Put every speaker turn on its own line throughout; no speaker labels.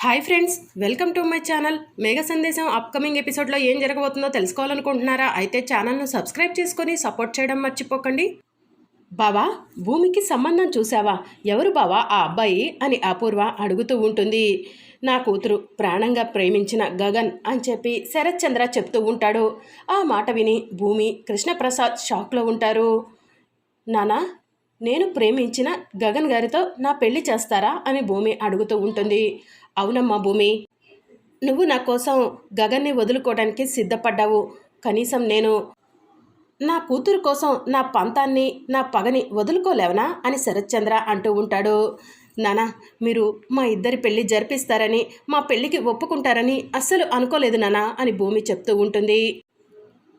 Hi friends welcome to my channel Megha Sandesam upcoming ఎపిసోడ్లో ఏం జరగబోతుందో తెలుసుకోవాలనుకుంటున్నారా? అయితే ఛానల్ను సబ్స్క్రైబ్ చేసుకొని సపోర్ట్ చేయడం మర్చిపోకండి. బావా భూమికి సంబంధం చూసావా ఎవరు బావా? ఆ అబ్బాయి అని అపూర్వ అడుగుతూ ఉంటుంది. నా కూతురు ప్రాణంగా ప్రేమించిన గగన్ అని చెప్పి శరత్ చంద్ర చెప్తూ ఉంటాడు. ఆ మాట విని భూమి కృష్ణప్రసాద్ షాక్లో ఉంటారు. నానా నేను ప్రేమించిన గగన్ గారితో నా పెళ్ళి చేస్తారా? అని భూమి అడుగుతూ ఉంటుంది. అవునమ్మా భూమి. నువ్వు నా కోసం గగన్ని వదులుకోవడానికి సిద్ధపడ్డావు. కనీసం నేను నా కూతురు కోసం నా పంతాన్ని నా పగని వదులుకోలేవనా అని శరత్చంద్ర అంటూ ఉంటాడు. నానా మీరు మా ఇద్దరి పెళ్ళి జరిపిస్తారని మా పెళ్ళికి ఒప్పుకుంటారని అస్సలు అనుకోలేదు నానా అని భూమి చెప్తూ ఉంటుంది.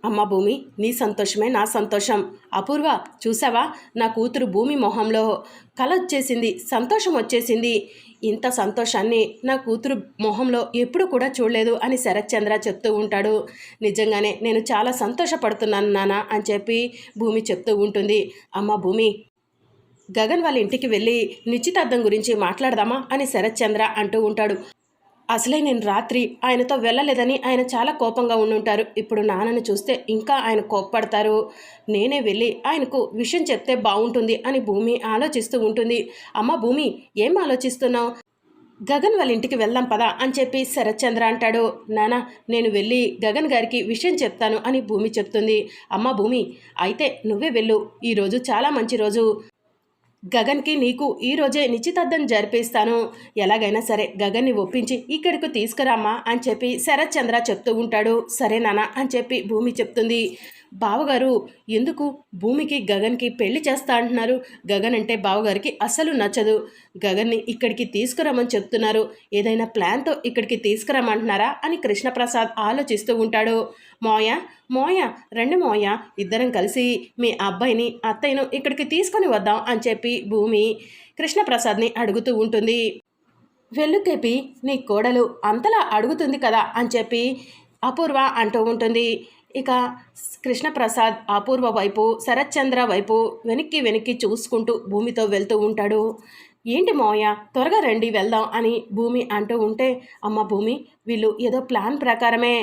అమ్మ భూమి నీ సంతోషమే నా సంతోషం. అపూర్వ చూసావా? నా కూతురు భూమి మొహంలో కల వచ్చేసింది సంతోషం వచ్చేసింది. ఇంత సంతోషాన్ని నా కూతురు మొహంలో ఎప్పుడు కూడా చూడలేదు అని శరత్చంద్ర చెప్తూ ఉంటాడు. నిజంగానే నేను చాలా సంతోషపడుతున్నాను నాన్న అని చెప్పి భూమి చెప్తూ ఉంటుంది. అమ్మ భూమి గగన్ వాళ్ళ ఇంటికి వెళ్ళి నిశ్చితార్థం గురించి మాట్లాడదామా అని శరత్చంద్ర అంటూ ఉంటాడు. అసలే నేను రాత్రి ఆయనతో వెళ్ళలేదని ఆయన చాలా కోపంగా ఉండుంటారు. ఇప్పుడు నాన్నను చూస్తే ఇంకా ఆయన కోప్పడతారు. నేనే వెళ్ళి ఆయనకు విషయం చెప్తే బాగుంటుంది అని భూమి ఆలోచిస్తూ ఉంటుంది. అమ్మ భూమి ఏం ఆలోచిస్తున్నావు? గగన్ వాళ్ళ ఇంటికి వెళ్దాం పదా అని చెప్పి శరత్చంద్ర అంటాడు. నానా నేను వెళ్ళి గగన్ గారికి విషయం చెప్తాను అని భూమి చెప్తుంది. అమ్మ భూమి అయితే నువ్వే వెళ్ళు. ఈరోజు చాలా మంచి రోజు. గగన్కి నీకు ఈరోజే నిశ్చితార్థం జరిపిస్తాను. ఎలాగైనా సరే గగన్ని ఒప్పించి ఇక్కడికి తీసుకురామ్మా అని చెప్పి శరత్ చంద్ర చెప్తూ ఉంటాడు. సరే నాన్న అని చెప్పి భూమి చెప్తుంది. బావగారు ఎందుకు? భూమికి గగన్కి పెళ్ళి చేస్తా అంటున్నారు. గగన్ అంటే బావగారికి అసలు నచ్చదు. గగన్ని ఇక్కడికి తీసుకురమ్మని చెప్తున్నారు. ఏదైనా ప్లాన్తో ఇక్కడికి తీసుకురమ్మంటున్నారా అని కృష్ణప్రసాద్ ఆలోచిస్తూ ఉంటాడు. మోయ మోయ రండి మోయ ఇద్దరం కలిసి మీ అబ్బాయిని అత్తయ్యను ఇక్కడికి తీసుకొని వద్దాం అని చెప్పి భూమి కృష్ణప్రసాద్ని అడుగుతూ ఉంటుంది. వెల్లుకేపి నీ కోడలు అంతలా అడుగుతుంది కదా అని చెప్పి అపూర్వ అంటూ ఉంటుంది. ఇక కృష్ణప్రసాద్ అపూర్వ వైపు శరత్చంద్ర వైపు వెనక్కి వెనక్కి చూసుకుంటూ భూమితో వెళ్తూ ఉంటాడు. ఏంటి మోయ త్వరగా రండి వెళ్దాం అని భూమి అంటూ ఉంటే అమ్మ భూమి వీళ్ళు ఏదో ప్లాన్ ప్రకారమే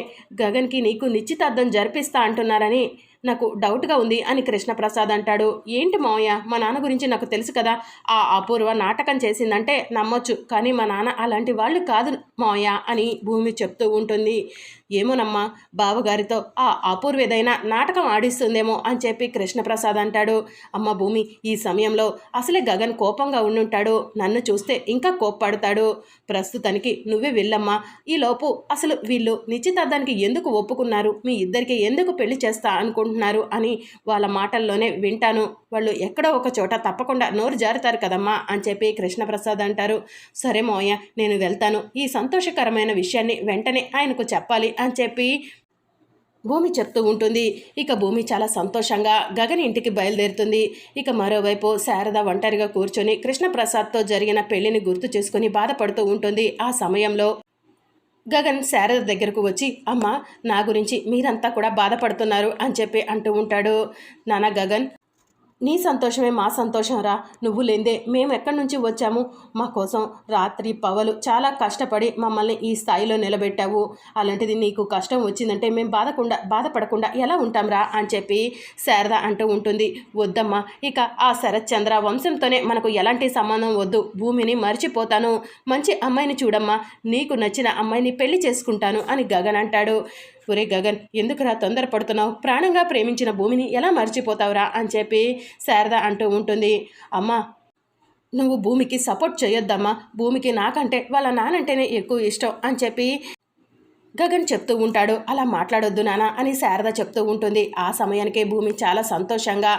గగన్కి నీకు నిశ్చితార్థం జరిపిస్తా అంటున్నారని నాకు డౌట్గా ఉంది అని కృష్ణప్రసాద్ అంటాడు. ఏంటి మావయ్య మా నాన్న గురించి నాకు తెలుసు కదా ఆ అపూర్వ నాటకం చేసిందంటే నమ్మొచ్చు కానీ మా నాన్న అలాంటి వాళ్ళు కాదు మావయ్య అని భూమి చెప్తూ ఉంటుంది. ఏమోనమ్మా బావగారితో ఆ అపూర్వేదైనా నాటకం ఆడిస్తుందేమో అని చెప్పి కృష్ణప్రసాద్ అంటాడు. అమ్మ భూమి ఈ సమయంలో అసలే గగన్ కోపంగా ఉండుంటాడు. నన్ను చూస్తే ఇంకా కోప్పడతాడు. ప్రస్తుతానికి నువ్వే వెళ్ళమ్మా. ఈలోపు అసలు వీళ్ళు నిశ్చితార్థానికి ఎందుకు ఒప్పుకున్నారు? మీ ఇద్దరికి ఎందుకు పెళ్ళి చేస్తా అనుకుంటున్నారు? అని వాళ్ళ మాటల్లోనే వింటాను. వాళ్ళు ఎక్కడో ఒక చోట తప్పకుండా నోరు జారుతారు కదమ్మా అని చెప్పి కృష్ణప్రసాద్ అంటారు. సరే మోయ నేను వెళ్తాను. ఈ సంతోషకరమైన విషయాన్ని వెంటనే ఆయనకు చెప్పాలి. అని చెప్పి భూమి చెప్తూ ఉంటుంది. ఇక భూమి చాలా సంతోషంగా గగన్ ఇంటికి బయలుదేరుతుంది. ఇక మరోవైపు శారద ఒంటరిగా కూర్చొని కృష్ణప్రసాద్తో జరిగిన పెళ్ళిని గుర్తు చేసుకుని బాధపడుతూ ఉంటుంది. ఆ సమయంలో గగన్ శారద దగ్గరకు వచ్చి అమ్మ నా గురించి మీరంతా కూడా బాధపడుతున్నారు అని చెప్పి అంటూ ఉంటాడు. నాన్న గగన్ నీ సంతోషమే మా సంతోషం రా. నువ్వు లేందే మేము ఎక్కడి నుంచి వచ్చాము? మా కోసం రాత్రి పవలు చాలా కష్టపడి మమ్మల్ని ఈ స్థాయిలో నిలబెట్టావు. అలాంటిది నీకు కష్టం వచ్చిందంటే మేము బాధకుండా బాధపడకుండా ఎలా ఉంటాంరా అని చెప్పి శారద అంటూ ఉంటుంది. వద్దమ్మా ఇక ఆ శరత్ చంద్ర వంశంతోనే మనకు ఎలాంటి సంబంధం వద్దు. భూమిని మర్చిపోతాను. మంచి అమ్మాయిని చూడమ్మా. నీకు నచ్చిన అమ్మాయిని పెళ్ళి చేసుకుంటాను అని గగన్ అంటాడు. ఒరే గగన్ ఎందుకురా తొందరపడుతున్నావు? ప్రాణంగా ప్రేమించిన భూమిని ఎలా మర్చిపోతావురా? అని చెప్పి శారద అంటూ ఉంటుంది. అమ్మా నువ్వు భూమికి సపోర్ట్ చేయొద్దమ్మా భూమికి నాకంటే వాళ్ళ నానంటేనే ఎక్కువ ఇష్టం అని చెప్పి గగన్ చెప్తూ ఉంటాడు అలా మాట్లాడొద్దు నానా అని శారద చెప్తూ ఉంటుంది. ఆ సమయానికే భూమి చాలా సంతోషంగా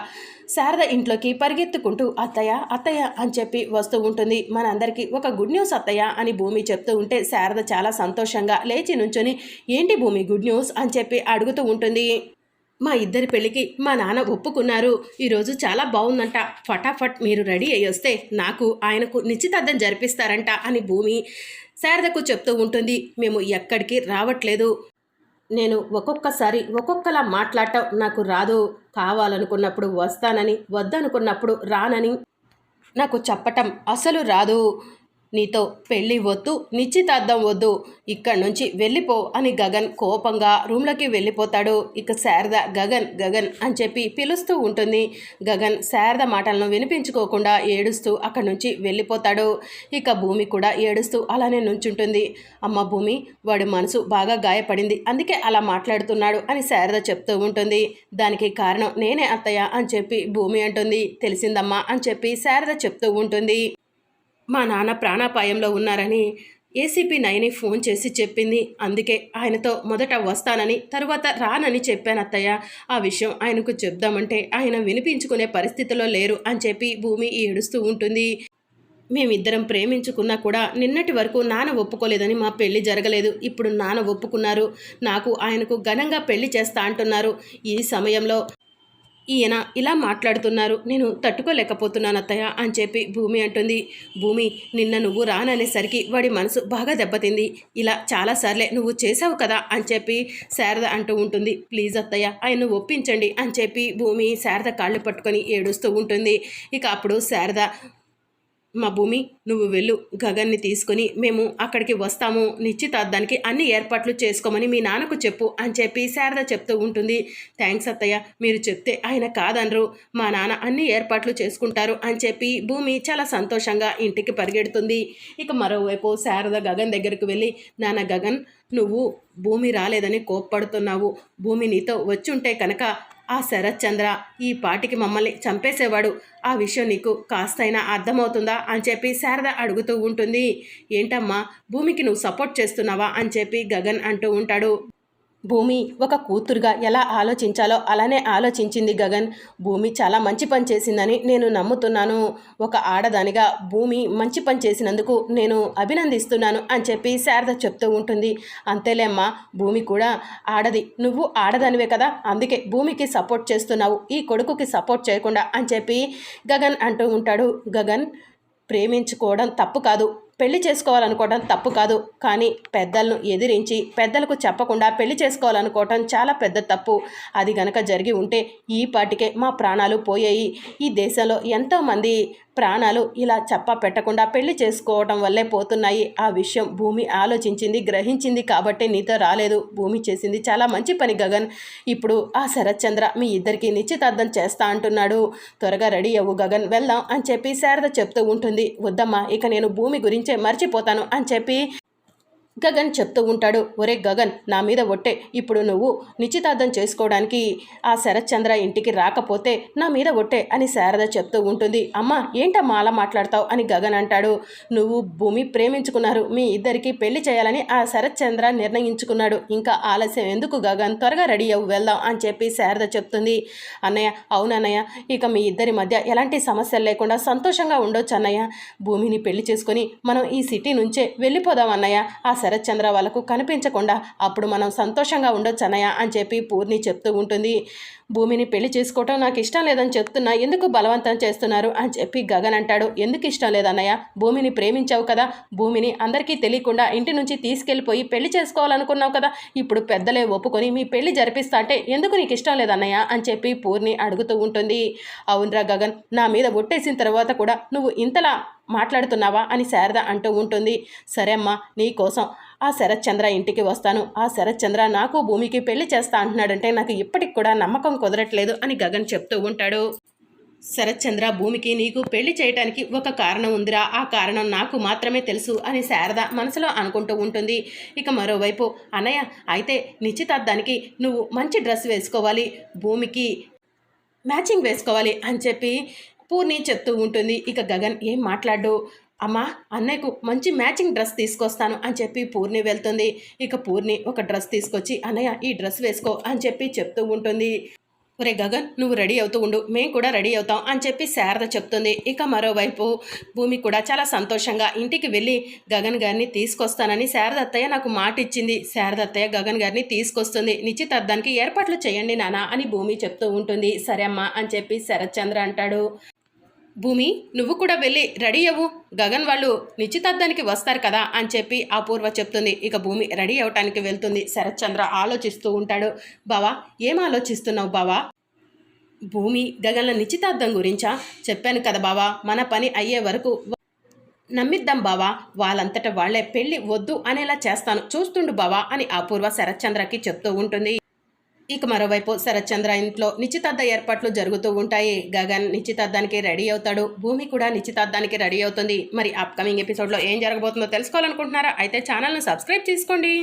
శారద ఇంట్లోకి పరిగెత్తుకుంటూ అత్తయ్య అత్తయ్య అని చెప్పి వస్తూ ఉంటుంది. మనందరికీ ఒక గుడ్ న్యూస్ అత్తయ్య అని భూమి చెప్తూ ఉంటే శారద చాలా సంతోషంగా లేచి నుంచొని ఏంటి భూమి గుడ్ న్యూస్ అని చెప్పి అడుగుతూ ఉంటుంది. మా ఇద్దరి పెళ్ళికి మా నాన్న ఒప్పుకున్నారు. ఈరోజు చాలా బాగుందంట ఫటాఫట్ మీరు రెడీ అయ్యి వస్తే నాకు ఆయనకు నిశ్చితార్థం జరిపిస్తారంట అని భూమి శారదకు చెప్తూ ఉంటుంది. మేము ఎక్కడికి రావట్లేదు. నేను ఒక్కొక్కసారి ఒక్కొక్కలా మాట్లాడటం నాకు రాదు. కావాలనుకున్నప్పుడు వస్తానని వద్దనుకున్నప్పుడు రానని నాకు చెప్పటం అసలు రాదు. నీతో పెళ్ళి వద్దు నిశ్చితార్థం వద్దు ఇక్కడి నుంచి వెళ్ళిపో అని గగన్ కోపంగా రూమ్లోకి వెళ్ళిపోతాడు. ఇక శారద గగన్ గగన్ అని చెప్పి పిలుస్తూ ఉంటుంది. గగన్ శారద మాటలను వినిపించుకోకుండా ఏడుస్తూ అక్కడి నుంచి వెళ్ళిపోతాడు. ఇక భూమి కూడా ఏడుస్తూ అలానే నుంచుంటుంది. అమ్మ భూమి వాడి మనసు బాగా గాయపడింది అందుకే అలా మాట్లాడుతున్నాడు అని శారద చెప్తూ ఉంటుంది. దానికి కారణం నేనే అత్తయ్య అని చెప్పి భూమి అంటుంది. తెలిసిందమ్మా అని చెప్పి శారద చెప్తూ ఉంటుంది. మా నాన్న ప్రాణాపాయంలో ఉన్నారని ఏసీపీ నయని ఫోన్ చేసి చెప్పింది. అందుకే ఆయనతో మొదట వస్తానని తరువాత రానని చెప్పాను అత్తయ్య. ఆ విషయం ఆయనకు చెప్దామంటే ఆయన వినిపించుకునే పరిస్థితిలో లేరు అని చెప్పి భూమి ఏడుస్తూ ఉంటుంది. మేమిద్దరం ప్రేమించుకున్నా కూడా నిన్నటి వరకు నాన్న ఒప్పుకోలేదని మా పెళ్ళి జరగలేదు. ఇప్పుడు నాన్న ఒప్పుకున్నారు. నాకు ఆయనకు ఘనంగా పెళ్ళి చేస్తా అంటున్నారు. ఈ సమయంలో ఈయన ఇలా మాట్లాడుతున్నారు నేను తట్టుకోలేకపోతున్నాను అత్తయ్య అని చెప్పి భూమి అంటుంది. భూమి నిన్న నువ్వు రాననేసరికి వాడి మనసు బాగా దెబ్బతింది. ఇలా చాలాసార్లే నువ్వు చేసావు కదా అని చెప్పి శారద అంటూ ఉంటుంది. ప్లీజ్ అత్తయ్య ఆయన ఒప్పించండి అని చెప్పి భూమి శారద కాళ్ళు పట్టుకొని ఏడుస్తూ ఉంటుంది. ఇక అప్పుడు శారద మా భూమి నువ్వు వెళ్ళు. గగన్ని తీసుకుని మేము అక్కడికి వస్తాము. నిశ్చితార్థానికి అన్ని ఏర్పాట్లు చేసుకోమని మీ నాన్నకు చెప్పు అని చెప్పి శారద చెప్తూ ఉంటుంది. థ్యాంక్స్ అత్తయ్య మీరు చెప్తే ఆయన కాదనరు. మా నాన్న అన్ని ఏర్పాట్లు చేసుకుంటారు అని చెప్పి భూమి చాలా సంతోషంగా ఇంటికి పరిగెడుతుంది. ఇక మరోవైపు శారద గగన్ దగ్గరికి వెళ్ళి నాన్న గగన్ నువ్వు భూమి రాలేదని కోప్పడుతున్నావు. భూమి నీతో వచ్చి ఉంటే కనుక ఆ శరత్ చంద్ర ఈ పాటికి మమ్మల్ని చంపేసేవాడు. ఆ విషయం నీకు కాస్తైనా అర్థమవుతుందా? అని చెప్పి శారద అడుగుతూ ఉంటుంది. ఏంటమ్మా భూమికి నువ్వు సపోర్ట్ చేస్తున్నావా? అని చెప్పి గగన్ అంటూ ఉంటాడు. భూమి ఒక కూతురుగా ఎలా ఆలోచించాలో అలానే ఆలోచించింది గగన్. భూమి చాలా మంచి పని చేసిందని నేను నమ్ముతున్నాను. ఒక ఆడదానిగా భూమి మంచి పని చేసినందుకు నేను అభినందిస్తున్నాను అని చెప్పి శారద చెప్తూ ఉంటుంది. అంతేలేమ్మా భూమి కూడా ఆడది. నువ్వు ఆడదానివే కదా అందుకే భూమికి సపోర్ట్ చేస్తున్నావు ఈ కొడుకుకి సపోర్ట్ చేయకుండా అని చెప్పి గగన్ అంటూ ఉంటాడు. గగన్ ప్రేమించుకోవడం తప్పు కాదు. పెళ్ళి చేసుకోవాలనుకోవడం తప్పు కాదు. కానీ పెద్దలను ఎదిరించి పెద్దలకు చెప్పకుండా పెళ్ళి చేసుకోవాలనుకోవటం చాలా పెద్ద తప్పు. అది గనక జరిగి ఉంటే ఈ పాటికే మా ప్రాణాలు పోయాయి. ఈ దేశంలో ఎంతోమంది ప్రాణాలు ఇలా చెప్ప పెట్టకుండా పెళ్ళి చేసుకోవటం వల్లే పోతున్నాయి. ఆ విషయం భూమి ఆలోచించింది గ్రహించింది కాబట్టి నీతో రాలేదు. భూమి చేసింది చాలా మంచి పని గగన్. ఇప్పుడు ఆ శరత్చంద్ర మీ ఇద్దరికి నిశ్చితార్థం చేస్తా అంటున్నాడు. త్వరగా రెడీ అవ్వు గగన్. వెళ్దాం అని చెప్పి శారద చెప్తూ ఉంటుంది. వద్దమ్మా ఇక నేను భూమి గురించే మర్చిపోతాను అని చెప్పి గగన్ చెప్తూ ఉంటాడు ఒరే గగన్ నా మీద ఒట్టే. ఇప్పుడు నువ్వు నిశ్చితార్థం చేసుకోవడానికి ఆ శరత్చంద్ర ఇంటికి రాకపోతే నా మీద ఒట్టే అని శారద చెప్తూ ఉంటుంది. అమ్మా ఏంటమ్మా అలా మాట్లాడతావు? అని గగన్ అంటాడు. నువ్వు భూమి ప్రేమించుకున్నారు. మీ ఇద్దరికి పెళ్ళి చేయాలని ఆ శరత్చంద్ర నిర్ణయించుకున్నాడు. ఇంకా ఆలస్యం ఎందుకు గగన్? త్వరగా రెడీ అవ్వు వెళ్దాం అని చెప్పి శారద చెప్తుంది. అన్నయ్య అవునన్నయ్య ఇక మీ ఇద్దరి మధ్య ఎలాంటి సమస్యలు లేకుండా సంతోషంగా ఉండొచ్చు అన్నయ్య. భూమిని పెళ్ళి చేసుకొని మనం ఈ సిటీ నుంచే వెళ్ళిపోదాం అన్నయ్య. ఆ శరత్ శరత్చంద్ర వాళ్ళకు కనిపించకుండా అప్పుడు మనం సంతోషంగా ఉండొచ్చు అన్నయ్య అని చెప్పి పూర్ణి చెప్తూ ఉంటుంది. భూమిని పెళ్ళి చేసుకోవటం నాకు ఇష్టం లేదని చెప్తున్నా ఎందుకు బలవంతం చేస్తున్నారు అని చెప్పి గగన్ అంటాడు. ఎందుకు ఇష్టం లేదన్నయ్య భూమిని ప్రేమించావు కదా. భూమిని అందరికీ తెలియకుండా ఇంటి నుంచి తీసుకెళ్ళిపోయి పెళ్ళి చేసుకోవాలనుకున్నావు కదా. ఇప్పుడు పెద్దలే ఒప్పుకొని మీ పెళ్ళి జరిపిస్తా అంటే ఎందుకు నీకు ఇష్టం లేదన్నయ్య అని చెప్పి పూర్ణి అడుగుతూ ఉంటుంది. అవునరా గగన్ నా మీద ఒట్టేసిన తర్వాత కూడా నువ్వు ఇంతలా మాట్లాడుతున్నావా అని శారద అంటూ ఉంటుంది. సరే అమ్మా నీ కోసం. ఆ శరత్చంద్ర ఇంటికి వస్తాను. ఆ శరత్చంద్ర నాకు భూమికి పెళ్ళి చేస్తా అంటున్నాడంటే నాకు ఇప్పటికి కూడా నమ్మకం కుదరట్లేదు అని గగన్ చెప్తూ ఉంటాడు. శరత్చంద్ర భూమికి నీకు పెళ్ళి చేయటానికి ఒక కారణం ఉందిరా. ఆ కారణం నాకు మాత్రమే తెలుసు అని శారద మనసులో అనుకుంటూ ఉంటుంది. ఇక మరోవైపు అన్నయ్య అయితే నిశ్చితార్థానికి నువ్వు మంచి డ్రెస్ వేసుకోవాలి. భూమికి మ్యాచింగ్ వేసుకోవాలి అని చెప్పి పూర్ణి చెప్తూ ఉంటుంది. ఇక గగన్ ఏం మాట్లాడు అమ్మా అన్నయ్యకు మంచి మ్యాచింగ్ డ్రెస్ తీసుకొస్తాను అని చెప్పి పూర్ణి వెళ్తుంది. ఇక పూర్ణి ఒక డ్రెస్ తీసుకొచ్చి అన్నయ్య ఈ డ్రెస్ వేసుకో అని చెప్పి చెప్తూ ఉంటుంది. ఒరే గగన్ నువ్వు రెడీ అవుతూ ఉండు. మేము కూడా రెడీ అవుతాం అని చెప్పి శారద చెప్తుంది. ఇక మరోవైపు భూమి కూడా చాలా సంతోషంగా ఇంటికి వెళ్ళి గగన్ గారిని తీసుకొస్తానని శారదత్తయ్య నాకు మాట ఇచ్చింది శారదత్తయ్య గగన్ గారిని తీసుకొస్తుంది. నిశ్చితార్థానికి ఏర్పాట్లు చేయండి నానా అని భూమి చెప్తూ ఉంటుంది. సరే అమ్మా అని చెప్పి శరత్చంద్ర అంటాడు. భూమి నువ్వు కూడా వెళ్ళి రెడీ అవ్వు. గగన్ వాళ్ళు నిశ్చితార్థానికి వస్తారు కదా అని చెప్పి అపూర్వ చెప్తుంది. ఇక భూమి రెడీ అవ్వటానికి వెళ్తుంది. శరత్చంద్ర ఆలోచిస్తూ ఉంటాడు. బావా ఏం ఆలోచిస్తున్నావు బావా? భూమి గగన్ల నిశ్చితార్థం గురించా? చెప్పాను కదా బావా మన పని అయ్యే వరకు నమ్మిద్దాం బావా. వాళ్ళంతట వాళ్ళే పెళ్ళి వద్దు అనేలా చేస్తాను. చూస్తుండు బావా అని అపూర్వ శరత్చంద్రకి చెప్తూ ఉంటుంది. ఇక మరోవైపు శరత్చంద్ర ఇంట్లో నిశ్చితార్థ ఏర్పాట్లు జరుగుతూ ఉంటాయి. గగన్ నిశ్చితార్థానికి రెడీ అవుతాడు. భూమి కూడా నిశ్చితార్థానికి రెడీ అవుతుంది. మరి అప్కమింగ్ ఎపిసోడ్లో ఏం జరగబోతుందో తెలుసుకోవాలనుకుంటున్నారా? అయితే ఛానల్ను సబ్స్క్రైబ్ చేసుకోండి.